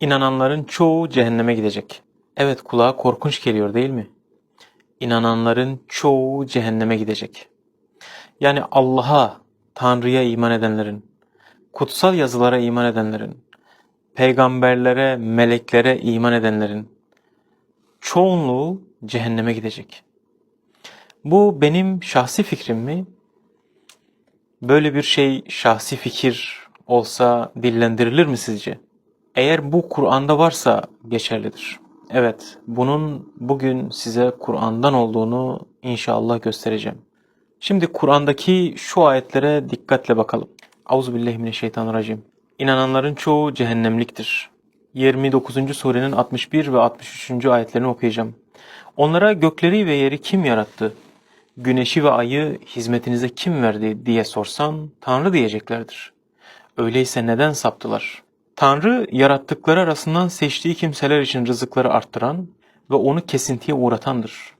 İnananların çoğu cehenneme gidecek. Evet kulağa korkunç geliyor değil mi? İnananların çoğu cehenneme gidecek. Yani Allah'a, Tanrı'ya iman edenlerin, kutsal yazılara iman edenlerin, peygamberlere, meleklere iman edenlerin çoğunluğu cehenneme gidecek. Bu benim şahsi fikrim mi? Böyle bir şey şahsi fikir olsa dillendirilir mi sizce? Eğer bu Kur'an'da varsa geçerlidir. Evet, bunun bugün size Kur'an'dan olduğunu inşallah göstereceğim. Şimdi Kur'an'daki şu ayetlere dikkatle bakalım. Euzubillahimineşşeytanirracim. İnananların çoğu cehennemliktir. 29. surenin 61 ve 63. ayetlerini okuyacağım. Onlara gökleri ve yeri kim yarattı? Güneşi ve ayı hizmetinize kim verdi diye sorsan Tanrı diyeceklerdir. Öyleyse neden saptılar? Tanrı yarattıkları arasından seçtiği kimseler için rızıkları arttıran ve onu kesintiye uğratandır.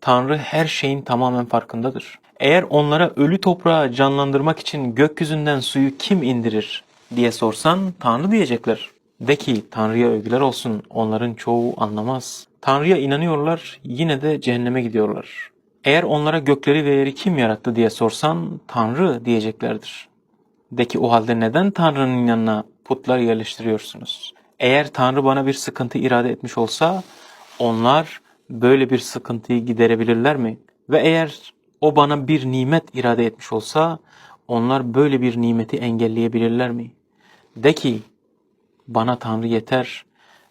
Tanrı her şeyin tamamen farkındadır. Eğer onlara ölü toprağı canlandırmak için gökyüzünden suyu kim indirir diye sorsan Tanrı diyecekler. De ki Tanrı'ya övgüler olsun onların çoğu anlamaz. Tanrı'ya inanıyorlar yine de cehenneme gidiyorlar. Eğer onlara gökleri ve yeri kim yarattı diye sorsan Tanrı diyeceklerdir. De ki o halde neden Tanrı'nın yanına putlar yerleştiriyorsunuz? Eğer Tanrı bana bir sıkıntı irade etmiş olsa onlar böyle bir sıkıntıyı giderebilirler mi? Ve eğer o bana bir nimet irade etmiş olsa onlar böyle bir nimeti engelleyebilirler mi? De ki bana Tanrı yeter,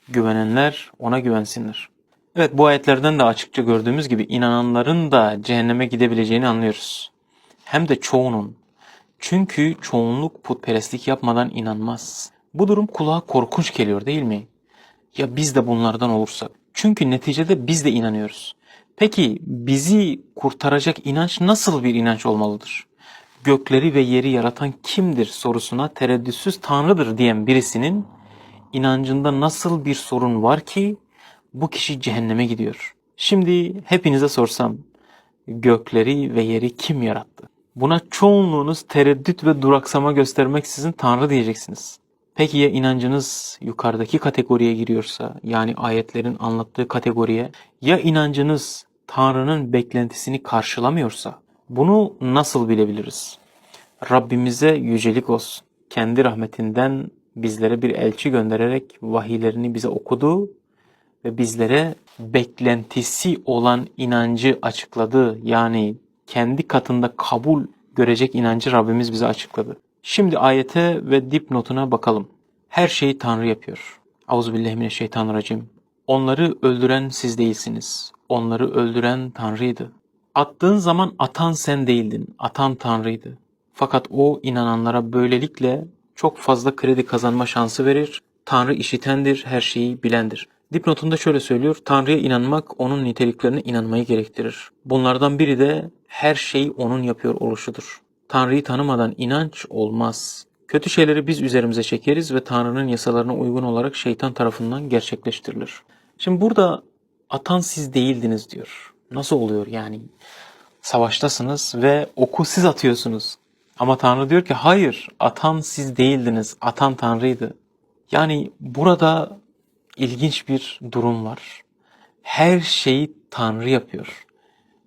güvenenler ona güvensinler. Evet bu ayetlerden de açıkça gördüğümüz gibi inananların da cehenneme gidebileceğini anlıyoruz. Hem de çoğunun. Çünkü çoğunluk putperestlik yapmadan inanmaz. Bu durum kulağa korkunç geliyor değil mi? Ya biz de bunlardan olursak? Çünkü neticede biz de inanıyoruz. Peki bizi kurtaracak inanç nasıl bir inanç olmalıdır? Gökleri ve yeri yaratan kimdir sorusuna tereddütsüz Tanrı'dır diyen birisinin inancında nasıl bir sorun var ki bu kişi cehenneme gidiyor? Şimdi hepinize sorsam gökleri ve yeri kim yarattı? Buna çoğunluğunuz tereddüt ve duraksama göstermeksizin Tanrı diyeceksiniz. Peki ya inancınız yukarıdaki kategoriye giriyorsa, yani ayetlerin anlattığı kategoriye, ya inancınız Tanrı'nın beklentisini karşılamıyorsa, bunu nasıl bilebiliriz? Rabbimize yücelik olsun. Kendi rahmetinden bizlere bir elçi göndererek vahiylerini bize okudu ve bizlere beklentisi olan inancı açıkladı. Yani kendi katında kabul görecek inancı Rabbimiz bize açıkladı. Şimdi ayete ve dipnotuna bakalım. Her şeyi Tanrı yapıyor. Euzubillahimineşşeytanirracim. Onları öldüren siz değilsiniz. Onları öldüren Tanrı'ydı. Attığın zaman atan sen değildin. Atan Tanrı'ydı. Fakat o inananlara böylelikle çok fazla kredi kazanma şansı verir. Tanrı işitendir, her şeyi bilendir. Dipnotunda şöyle söylüyor. Tanrı'ya inanmak onun niteliklerine inanmayı gerektirir. Bunlardan biri de her şeyi onun yapıyor oluşudur. Tanrı'yı tanımadan inanç olmaz. Kötü şeyleri biz üzerimize çekeriz ve Tanrı'nın yasalarına uygun olarak şeytan tarafından gerçekleştirilir. Şimdi burada atan siz değildiniz diyor. Nasıl oluyor yani? Savaştasınız ve oku siz atıyorsunuz. Ama Tanrı diyor ki hayır atan siz değildiniz. Atan Tanrı'ydı. Yani burada ilginç bir durum var. Her şeyi Tanrı yapıyor.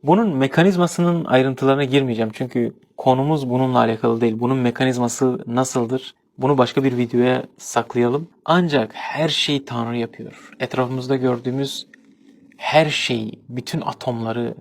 Bunun mekanizmasının ayrıntılarına girmeyeceğim çünkü konumuz bununla alakalı değil. Bunun mekanizması nasıldır? Bunu başka bir videoya saklayalım. Ancak her şeyi Tanrı yapıyor. Etrafımızda gördüğümüz her şeyi, bütün atomları,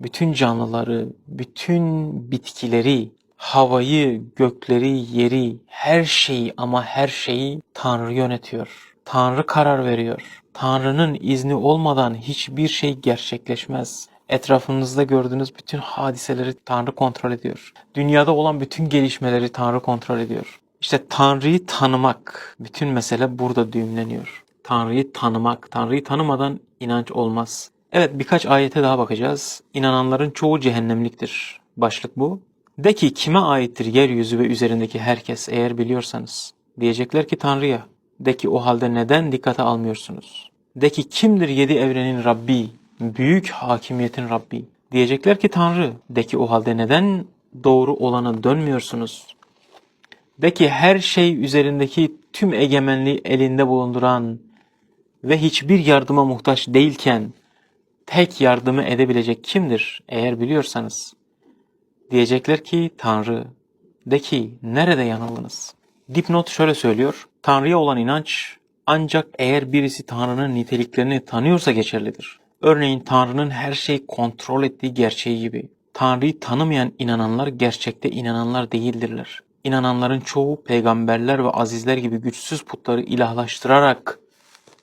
bütün canlıları, bütün bitkileri, havayı, gökleri, yeri, her şeyi ama her şeyi Tanrı yönetiyor. Tanrı karar veriyor. Tanrı'nın izni olmadan hiçbir şey gerçekleşmez. Etrafınızda gördüğünüz bütün hadiseleri Tanrı kontrol ediyor. Dünyada olan bütün gelişmeleri Tanrı kontrol ediyor. İşte Tanrı'yı tanımak, bütün mesele burada düğümleniyor. Tanrı'yı tanımak, Tanrı'yı tanımadan inanç olmaz. Evet birkaç ayete daha bakacağız. İnananların çoğu cehennemliktir. Başlık bu. De ki kime aittir yeryüzü ve üzerindeki herkes eğer biliyorsanız. Diyecekler ki Tanrı'ya. De ki o halde neden dikkate almıyorsunuz? De ki kimdir yedi evrenin Rabbi, büyük hakimiyetin Rabbi? Diyecekler ki Tanrı. De ki o halde neden doğru olana dönmüyorsunuz? De ki her şey üzerindeki tüm egemenliği elinde bulunduran ve hiçbir yardıma muhtaç değilken tek yardımı edebilecek kimdir eğer biliyorsanız? Diyecekler ki Tanrı. De ki nerede yanıldınız? Dipnot şöyle söylüyor. Tanrı'ya olan inanç ancak eğer birisi Tanrı'nın niteliklerini tanıyorsa geçerlidir. Örneğin Tanrı'nın her şeyi kontrol ettiği gerçeği gibi. Tanrı'yı tanımayan inananlar gerçekte inananlar değildirler. İnananların çoğu peygamberler ve azizler gibi güçsüz putları ilahlaştırarak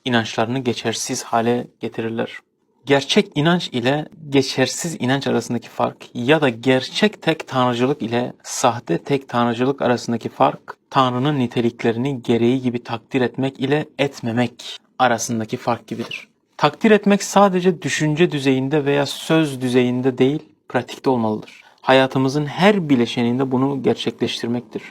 inançlarını geçersiz hale getirirler. Gerçek inanç ile geçersiz inanç arasındaki fark ya da gerçek tek tanrıcılık ile sahte tek tanrıcılık arasındaki fark Tanrı'nın niteliklerini gereği gibi takdir etmek ile etmemek arasındaki fark gibidir. Takdir etmek sadece düşünce düzeyinde veya söz düzeyinde değil, pratikte olmalıdır. Hayatımızın her bileşeninde bunu gerçekleştirmektir.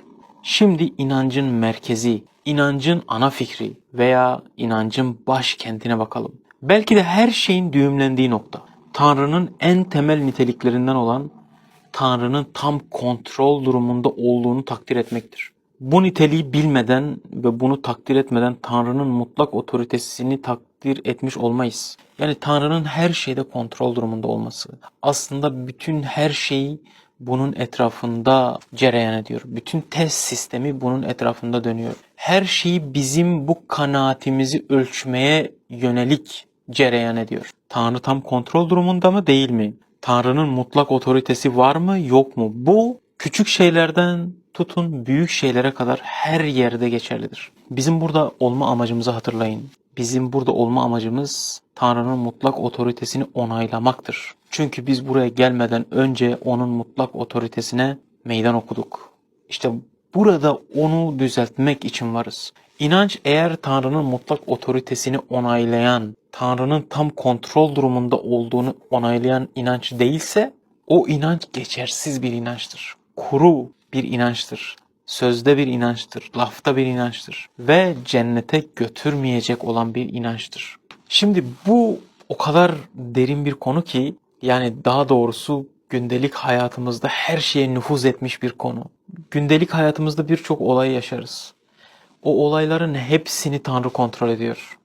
Şimdi inancın merkezi, inancın ana fikri veya inancın başkentine bakalım. Belki de her şeyin düğümlendiği nokta. Tanrı'nın en temel niteliklerinden olan Tanrı'nın tam kontrol durumunda olduğunu takdir etmektir. Bu niteliği bilmeden ve bunu takdir etmeden Tanrı'nın mutlak otoritesini takdir etmiş olmayız. Yani Tanrı'nın her şeyde kontrol durumunda olması. Aslında bütün her şeyi bunun etrafında cereyan ediyor. Bütün test sistemi bunun etrafında dönüyor. Her şeyi bizim bu kanaatimizi ölçmeye yönelik cereyan ediyor. Tanrı tam kontrol durumunda mı değil mi? Tanrı'nın mutlak otoritesi var mı yok mu? Bu küçük şeylerden tutun büyük şeylere kadar her yerde geçerlidir. Bizim burada olma amacımızı hatırlayın. Bizim burada olma amacımız Tanrı'nın mutlak otoritesini onaylamaktır. Çünkü biz buraya gelmeden önce onun mutlak otoritesine meydan okuduk. İşte burada onu düzeltmek için varız. İnanç eğer Tanrı'nın mutlak otoritesini onaylayan, Tanrı'nın tam kontrol durumunda olduğunu onaylayan inanç değilse o inanç geçersiz bir inançtır. Kuru bir inançtır. Sözde bir inançtır, lafta bir inançtır ve cennete götürmeyecek olan bir inançtır. Şimdi bu o kadar derin bir konu ki yani daha doğrusu gündelik hayatımızda her şeye nüfuz etmiş bir konu. Gündelik hayatımızda birçok olay yaşarız. O olayların hepsini Tanrı kontrol ediyor.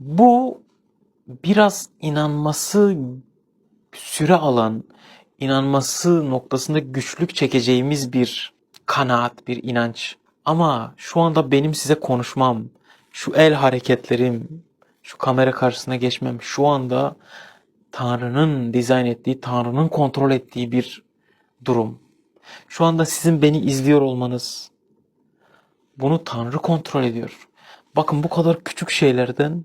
Bu biraz inanması süre alan, inanması noktasında güçlük çekeceğimiz bir kanaat, bir inanç. Ama şu anda benim size konuşmam, şu el hareketlerim, şu kamera karşısına geçmem şu anda Tanrı'nın dizayn ettiği, Tanrı'nın kontrol ettiği bir durum. Şu anda sizin beni izliyor olmanız bunu Tanrı kontrol ediyor. Bakın bu kadar küçük şeylerden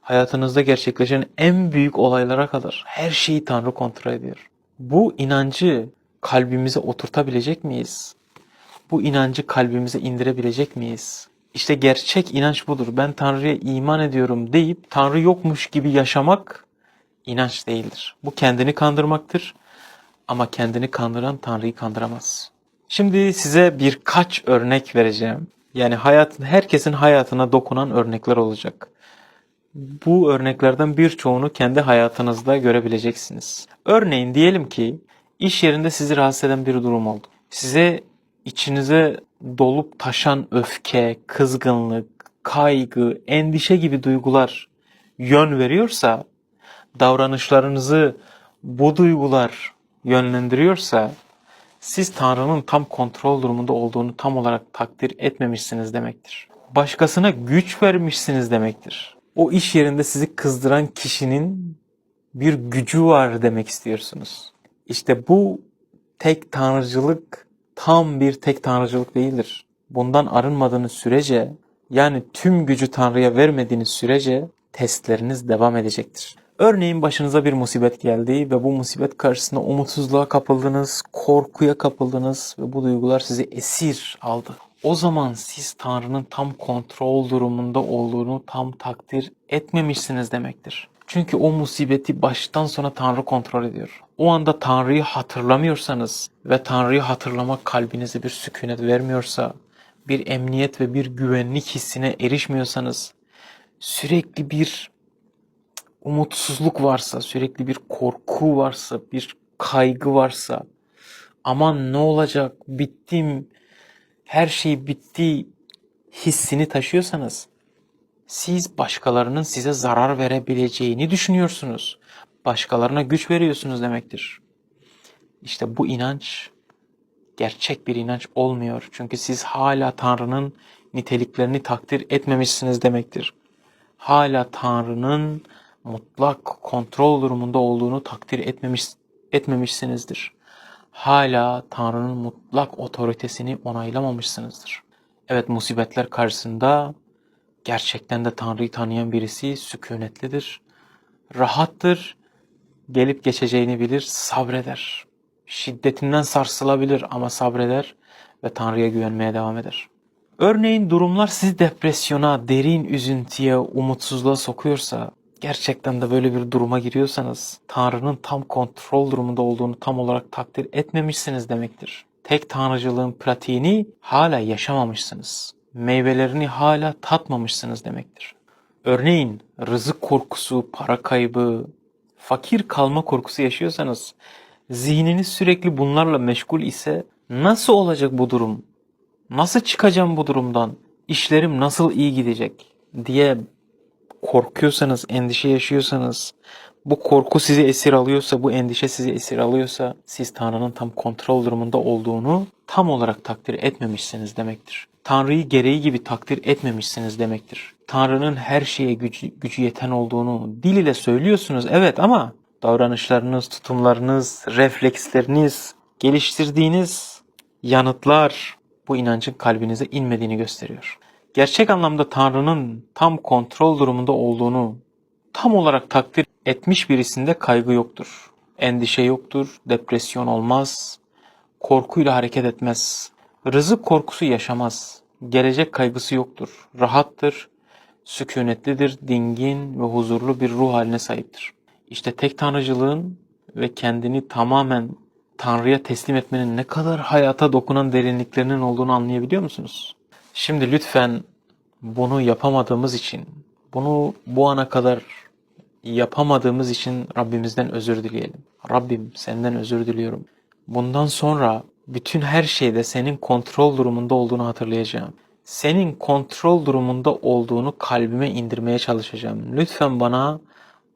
hayatınızda gerçekleşen en büyük olaylara kadar her şeyi Tanrı kontrol ediyor. Bu inancı kalbimize oturtabilecek miyiz? Bu inancı kalbimize indirebilecek miyiz? İşte gerçek inanç budur. Ben Tanrı'ya iman ediyorum deyip Tanrı yokmuş gibi yaşamak inanç değildir. Bu kendini kandırmaktır. Ama kendini kandıran Tanrı'yı kandıramaz. Şimdi size birkaç örnek vereceğim. Yani hayat, herkesin hayatına dokunan örnekler olacak. Bu örneklerden birçoğunu kendi hayatınızda görebileceksiniz. Örneğin diyelim ki iş yerinde sizi rahatsız eden bir durum oldu. Size içinize dolup taşan öfke, kızgınlık, kaygı, endişe gibi duygular yön veriyorsa, davranışlarınızı bu duygular yönlendiriyorsa, siz Tanrı'nın tam kontrol durumunda olduğunu tam olarak takdir etmemişsiniz demektir. Başkasına güç vermişsiniz demektir. O iş yerinde sizi kızdıran kişinin bir gücü var demek istiyorsunuz. İşte bu tek tanrıcılık tam bir tek tanrıcılık değildir. Bundan arınmadığınız sürece yani tüm gücü Tanrı'ya vermediğiniz sürece testleriniz devam edecektir. Örneğin başınıza bir musibet geldi ve bu musibet karşısında umutsuzluğa kapıldınız, korkuya kapıldınız ve bu duygular sizi esir aldı. O zaman siz Tanrı'nın tam kontrol durumunda olduğunu tam takdir etmemişsiniz demektir. Çünkü o musibeti baştan sona Tanrı kontrol ediyor. O anda Tanrı'yı hatırlamıyorsanız ve Tanrı'yı hatırlamak kalbinize bir sükunet vermiyorsa, bir emniyet ve bir güvenlik hissine erişmiyorsanız, sürekli bir umutsuzluk varsa, sürekli bir korku varsa, bir kaygı varsa, aman ne olacak, bittim, her şey bitti hissini taşıyorsanız siz başkalarının size zarar verebileceğini düşünüyorsunuz. Başkalarına güç veriyorsunuz demektir. İşte bu inanç gerçek bir inanç olmuyor. Çünkü siz hala Tanrı'nın niteliklerini takdir etmemişsiniz demektir. Hala Tanrı'nın mutlak kontrol durumunda olduğunu takdir etmemiş, etmemişsinizdir. Hala Tanrı'nın mutlak otoritesini onaylamamışsınızdır. Evet musibetler karşısında gerçekten de Tanrı'yı tanıyan birisi sükunetlidir, rahattır, gelip geçeceğini bilir, sabreder. Şiddetinden sarsılabilir ama sabreder ve Tanrı'ya güvenmeye devam eder. Örneğin durumlar sizi depresyona, derin üzüntüye, umutsuzluğa sokuyorsa, gerçekten de böyle bir duruma giriyorsanız, Tanrı'nın tam kontrol durumunda olduğunu tam olarak takdir etmemişsiniz demektir. Tek tanrıcılığın pratiğini hala yaşamamışsınız. Meyvelerini hala tatmamışsınız demektir. Örneğin rızık korkusu, para kaybı, fakir kalma korkusu yaşıyorsanız, zihniniz sürekli bunlarla meşgul ise nasıl olacak bu durum? Nasıl çıkacağım bu durumdan? İşlerim nasıl iyi gidecek diye korkuyorsanız, endişe yaşıyorsanız, bu korku sizi esir alıyorsa, bu endişe sizi esir alıyorsa siz Tanrı'nın tam kontrol durumunda olduğunu tam olarak takdir etmemişsiniz demektir. Tanrı'yı gereği gibi takdir etmemişsiniz demektir. Tanrı'nın her şeye gücü, gücü yeten olduğunu dil ile söylüyorsunuz evet ama davranışlarınız, tutumlarınız, refleksleriniz, geliştirdiğiniz yanıtlar bu inancın kalbinize inmediğini gösteriyor. Gerçek anlamda Tanrı'nın tam kontrol durumunda olduğunu tam olarak takdir etmiş birisinde kaygı yoktur. Endişe yoktur, depresyon olmaz, korkuyla hareket etmez. Rızık korkusu yaşamaz. Gelecek kaygısı yoktur. Rahattır, sükunetlidir, dingin ve huzurlu bir ruh haline sahiptir. İşte tek tanrıcılığın ve kendini tamamen Tanrı'ya teslim etmenin ne kadar hayata dokunan derinliklerinin olduğunu anlayabiliyor musunuz? Şimdi lütfen bunu yapamadığımız için, bunu bu ana kadar yapamadığımız için Rabbimizden özür dileyelim. Rabbim senden özür diliyorum. Bundan sonra bütün her şeyde senin kontrol durumunda olduğunu hatırlayacağım. Senin kontrol durumunda olduğunu kalbime indirmeye çalışacağım. Lütfen bana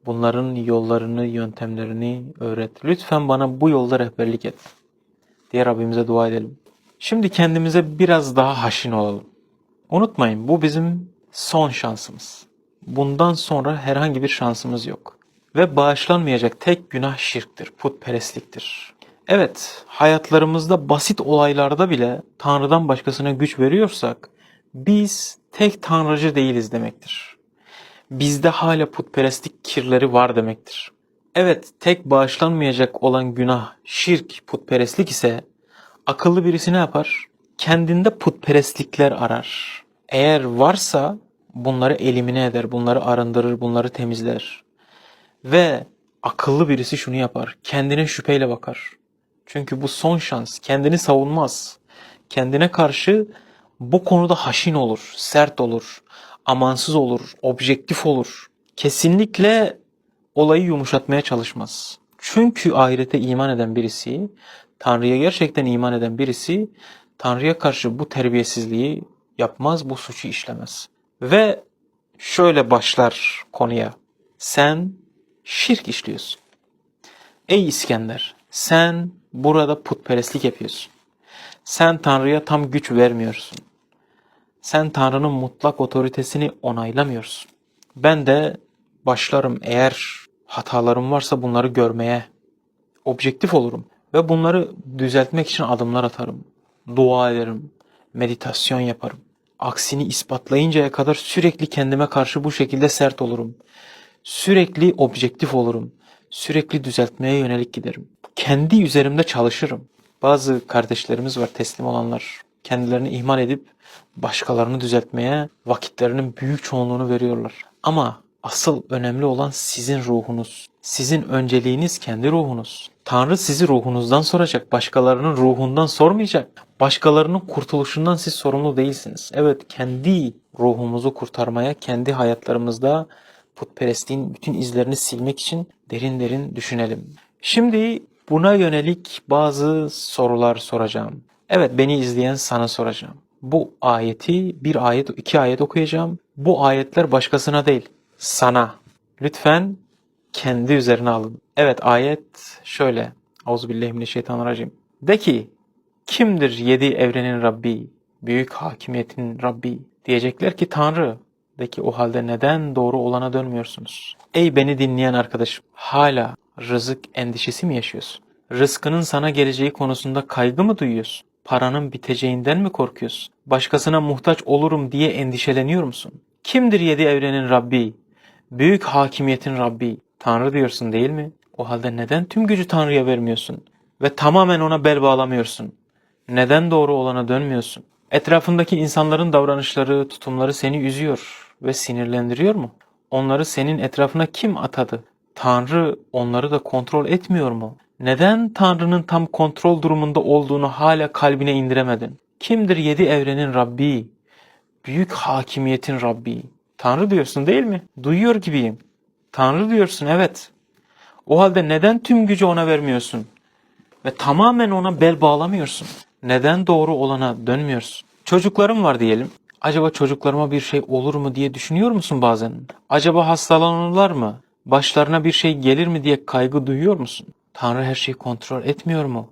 bunların yollarını, yöntemlerini öğret. Lütfen bana bu yolda rehberlik et. Diye Rabbimize dua edelim. Şimdi kendimize biraz daha haşin olalım. Unutmayın bu bizim son şansımız. Bundan sonra herhangi bir şansımız yok. Ve bağışlanmayacak tek günah şirktir, putperestliktir. Evet, hayatlarımızda basit olaylarda bile Tanrı'dan başkasına güç veriyorsak, biz tek tanrıcı değiliz demektir. Bizde hala putperestlik kirleri var demektir. Evet, tek bağışlanmayacak olan günah, şirk, putperestlik ise akıllı birisi ne yapar? Kendinde putperestlikler arar. Eğer varsa bunları elimine eder, bunları arındırır, bunları temizler. Ve akıllı birisi şunu yapar. Kendine şüpheyle bakar. Çünkü bu son şans. Kendini savunmaz. Kendine karşı bu konuda haşin olur, sert olur, amansız olur, objektif olur. Kesinlikle olayı yumuşatmaya çalışmaz. Çünkü ahirete iman eden birisi, Tanrı'ya gerçekten iman eden birisi, Tanrı'ya karşı bu terbiyesizliği yapmaz, bu suçu işlemez. Ve şöyle başlar konuya. Sen şirk işliyorsun. Ey İskender, sen burada putperestlik yapıyorsun. Sen Tanrı'ya tam güç vermiyorsun. Sen Tanrı'nın mutlak otoritesini onaylamıyorsun. Ben de başlarım eğer hatalarım varsa bunları görmeye. Objektif olurum ve bunları düzeltmek için adımlar atarım. Dua ederim, meditasyon yaparım. Aksini ispatlayıncaya kadar sürekli kendime karşı bu şekilde sert olurum. Sürekli objektif olurum. Sürekli düzeltmeye yönelik giderim. Kendi üzerimde çalışırım. Bazı kardeşlerimiz var teslim olanlar. Kendilerini ihmal edip başkalarını düzeltmeye vakitlerinin büyük çoğunluğunu veriyorlar. Ama asıl önemli olan sizin ruhunuz. Sizin önceliğiniz kendi ruhunuz. Tanrı sizi ruhunuzdan soracak. Başkalarının ruhundan sormayacak. Başkalarının kurtuluşundan siz sorumlu değilsiniz. Evet kendi ruhumuzu kurtarmaya, kendi hayatlarımızda putperestliğin bütün izlerini silmek için derin derin düşünelim. Şimdi buna yönelik bazı sorular soracağım. Evet beni izleyen sana soracağım. Bu ayeti bir ayet iki ayet okuyacağım. Bu ayetler başkasına değil sana. Lütfen kendi üzerine alın. Evet ayet şöyle. Euzubillahimineşşeytanirracim. De ki kimdir yedi evrenin Rabbi, büyük hakimiyetin Rabbi? Diyecekler ki Tanrı. De ki o halde neden doğru olana dönmüyorsunuz? Ey beni dinleyen arkadaşım, hala rızık endişesi mi yaşıyorsun? Rızkının sana geleceği konusunda kaygı mı duyuyorsun? Paranın biteceğinden mi korkuyorsun? Başkasına muhtaç olurum diye endişeleniyor musun? Kimdir yedi evrenin Rabbi? Büyük hakimiyetin Rabbi. Tanrı diyorsun değil mi? O halde neden tüm gücü Tanrı'ya vermiyorsun? Ve tamamen ona bel bağlamıyorsun? Neden doğru olana dönmüyorsun? Etrafındaki insanların davranışları, tutumları seni üzüyor ve sinirlendiriyor mu? Onları senin etrafına kim atadı? Tanrı onları da kontrol etmiyor mu? Neden Tanrı'nın tam kontrol durumunda olduğunu hala kalbine indiremedin? Kimdir yedi evrenin Rabbi? Büyük hakimiyetin Rabbi. Tanrı diyorsun değil mi? Duyuyor gibiyim. Tanrı diyorsun evet. O halde neden tüm gücü ona vermiyorsun? Ve tamamen ona bel bağlamıyorsun. Neden doğru olana dönmüyorsun? Çocuklarım var diyelim. Acaba çocuklarıma bir şey olur mu diye düşünüyor musun bazen? Acaba hastalanırlar mı? Başlarına bir şey gelir mi diye kaygı duyuyor musun? Tanrı her şeyi kontrol etmiyor mu?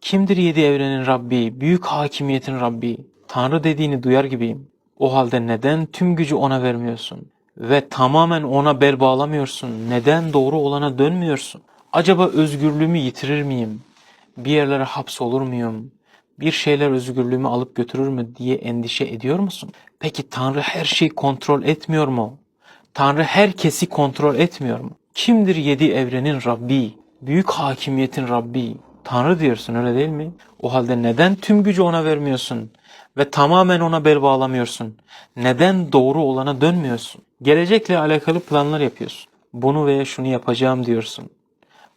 Kimdir yedi evrenin Rabbi, büyük hakimiyetin Rabbi? Tanrı dediğini duyar gibiyim. O halde neden tüm gücü ona vermiyorsun? Ve tamamen ona bel bağlamıyorsun? Neden doğru olana dönmüyorsun? Acaba özgürlüğümü yitirir miyim? Bir yerlere hapsolur muyum? Bir şeyler özgürlüğümü alıp götürür mü diye endişe ediyor musun? Peki Tanrı her şeyi kontrol etmiyor mu? Tanrı herkesi kontrol etmiyor mu? Kimdir yedi evrenin Rabbi? Büyük hakimiyetin Rabbi. Tanrı diyorsun öyle değil mi? O halde neden tüm gücü ona vermiyorsun? Ve tamamen ona bel bağlamıyorsun? Neden doğru olana dönmüyorsun? Gelecekle alakalı planlar yapıyorsun. Bunu veya şunu yapacağım diyorsun.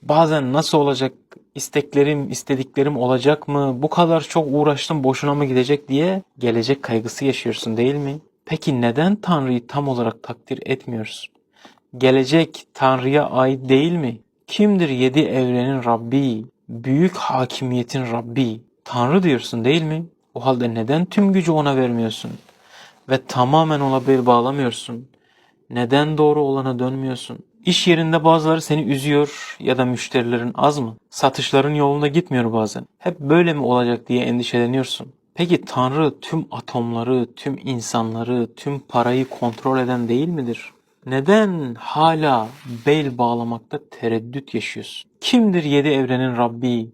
Bazen nasıl olacak, isteklerim, istediklerim olacak mı, bu kadar çok uğraştım boşuna mı gidecek diye gelecek kaygısı yaşıyorsun değil mi? Peki neden Tanrı'yı tam olarak takdir etmiyorsun? Gelecek Tanrı'ya ait değil mi? Kimdir yedi evrenin Rabbi, büyük hakimiyetin Rabbi? Tanrı diyorsun değil mi? O halde neden tüm gücü ona vermiyorsun? Ve tamamen ona bel bağlamıyorsun? Neden doğru olana dönmüyorsun? İş yerinde bazıları seni üzüyor ya da müşterilerin az mı? Satışların yolunda gitmiyor bazen. Hep böyle mi olacak diye endişeleniyorsun. Peki Tanrı tüm atomları, tüm insanları, tüm parayı kontrol eden değil midir? Neden hala bel bağlamakta tereddüt yaşıyorsun? Kimdir yedi evrenin Rabbi?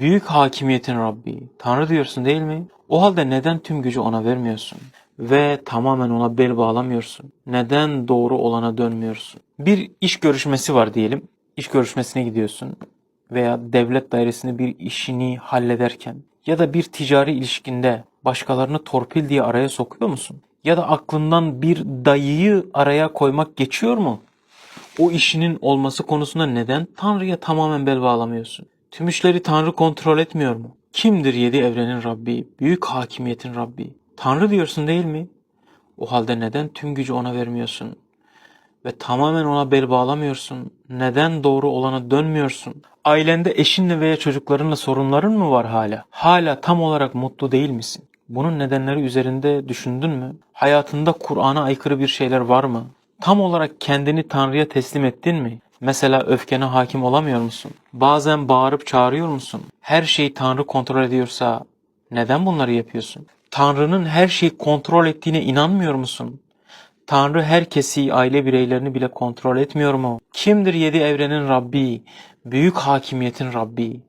Büyük hakimiyetin Rabbi. Tanrı diyorsun değil mi? O halde neden tüm gücü ona vermiyorsun? Ve tamamen ona bel bağlamıyorsun? Neden doğru olana dönmüyorsun? Bir iş görüşmesi var diyelim. İş görüşmesine gidiyorsun veya devlet dairesinde bir işini hallederken ya da bir ticari ilişkinde başkalarını torpil diye araya sokuyor musun? Ya da aklından bir dayıyı araya koymak geçiyor mu? O işinin olması konusunda neden Tanrı'ya tamamen bel bağlamıyorsun? Tüm işleri Tanrı kontrol etmiyor mu? Kimdir yedi evrenin Rabbi, büyük hakimiyetin Rabbi? Tanrı diyorsun değil mi? O halde neden tüm gücü ona vermiyorsun? Ve tamamen ona bel bağlamıyorsun? Neden doğru olana dönmüyorsun? Ailende eşinle veya çocuklarınla sorunların mı var hala? Hala tam olarak mutlu değil misin? Bunun nedenleri üzerinde düşündün mü? Hayatında Kur'an'a aykırı bir şeyler var mı? Tam olarak kendini Tanrı'ya teslim ettin mi? Mesela öfkene hakim olamıyor musun? Bazen bağırıp çağırıyor musun? Her şeyi Tanrı kontrol ediyorsa neden bunları yapıyorsun? Tanrı'nın her şeyi kontrol ettiğine inanmıyor musun? Tanrı herkesi, aile bireylerini bile kontrol etmiyor mu? Kimdir yedi evrenin Rabbi, büyük hakimiyetin Rabbi?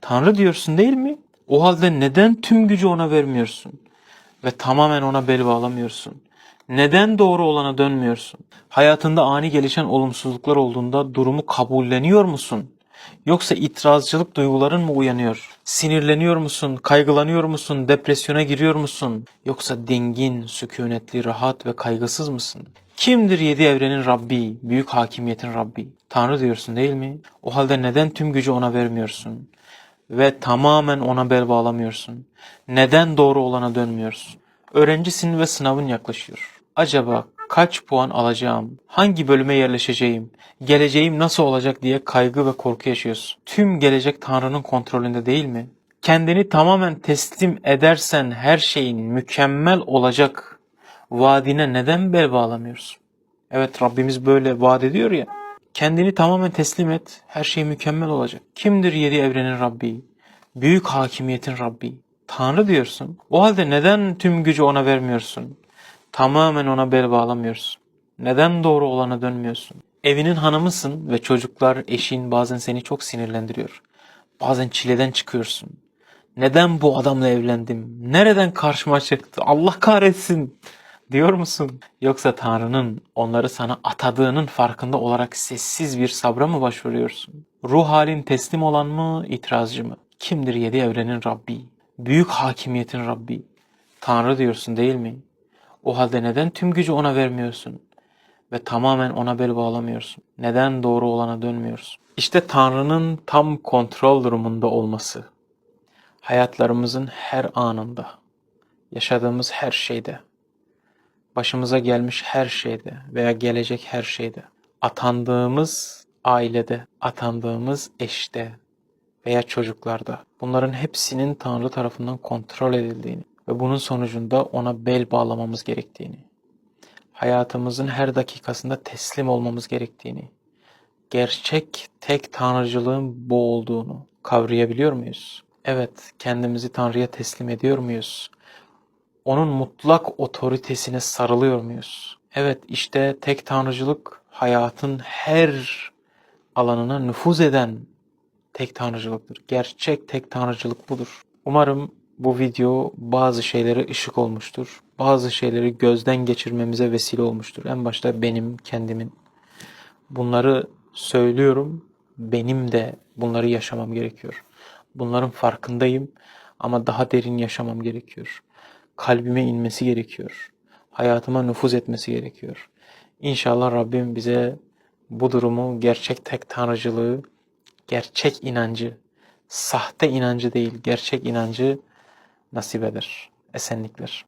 Tanrı diyorsun değil mi? O halde neden tüm gücü ona vermiyorsun? Ve tamamen ona bel bağlamıyorsun? Neden doğru olana dönmüyorsun? Hayatında ani gelişen olumsuzluklar olduğunda durumu kabulleniyor musun? Yoksa itirazcılık duyguların mı uyanıyor? Sinirleniyor musun? Kaygılanıyor musun? Depresyona giriyor musun? Yoksa dingin, sükunetli, rahat ve kaygısız mısın? Kimdir yedi evrenin Rabbi, büyük hakimiyetin Rabbi? Tanrı diyorsun değil mi? O halde neden tüm gücü ona vermiyorsun? Ve tamamen ona bel bağlamıyorsun? Neden doğru olana dönmüyorsun? Öğrencisin ve sınavın yaklaşıyor. Acaba kaç puan alacağım? Hangi bölüme yerleşeceğim? Geleceğim nasıl olacak diye kaygı ve korku yaşıyorsun. Tüm gelecek Tanrı'nın kontrolünde değil mi? Kendini tamamen teslim edersen her şeyin mükemmel olacak vaadine neden bel bağlamıyorsun? Evet Rabbimiz böyle vaat ediyor ya. Kendini tamamen teslim et. Her şey mükemmel olacak. Kimdir yedi evrenin Rabbi? Büyük hakimiyetin Rabbi. Tanrı diyorsun. O halde neden tüm gücü ona vermiyorsun? Tamamen ona bel bağlamıyorsun. Neden doğru olana dönmüyorsun? Evinin hanımısın ve çocuklar, eşin bazen seni çok sinirlendiriyor. Bazen çileden çıkıyorsun. Neden bu adamla evlendim? Nereden karşıma çıktı? Allah kahretsin diyor musun? Yoksa Tanrı'nın onları sana atadığının farkında olarak sessiz bir sabra mı başvuruyorsun? Ruh halin teslim olan mı, itirazcı mı? Kimdir yedi evrenin Rabbi? Büyük hakimiyetin Rabbi. Tanrı diyorsun değil mi? O halde neden tüm gücü ona vermiyorsun? Ve tamamen ona bel bağlamıyorsun? Neden doğru olana dönmüyorsun? İşte Tanrı'nın tam kontrol durumunda olması. Hayatlarımızın her anında, yaşadığımız her şeyde, başımıza gelmiş her şeyde veya gelecek her şeyde, atandığımız ailede, atandığımız eşte veya çocuklarda bunların hepsinin Tanrı tarafından kontrol edildiğini ve bunun sonucunda ona bel bağlamamız gerektiğini, hayatımızın her dakikasında teslim olmamız gerektiğini, gerçek tek tanrıcılığın bu olduğunu kavrayabiliyor muyuz? Evet, kendimizi Tanrı'ya teslim ediyor muyuz? Onun mutlak otoritesine sarılıyor muyuz? Evet, işte tek tanrıcılık hayatın her alanına nüfuz eden tek tanrıcılıktır. Gerçek tek tanrıcılık budur. Umarım bu video bazı şeylere ışık olmuştur. Bazı şeyleri gözden geçirmemize vesile olmuştur. En başta benim kendimin. Bunları söylüyorum. Benim de bunları yaşamam gerekiyor. Bunların farkındayım ama daha derin yaşamam gerekiyor. Kalbime inmesi gerekiyor. Hayatıma nüfuz etmesi gerekiyor. İnşallah Rabbim bize bu durumu, gerçek tek tanrıcılığı, gerçek inancı, sahte inancı değil, gerçek inancı nasip eder. Esenlikler.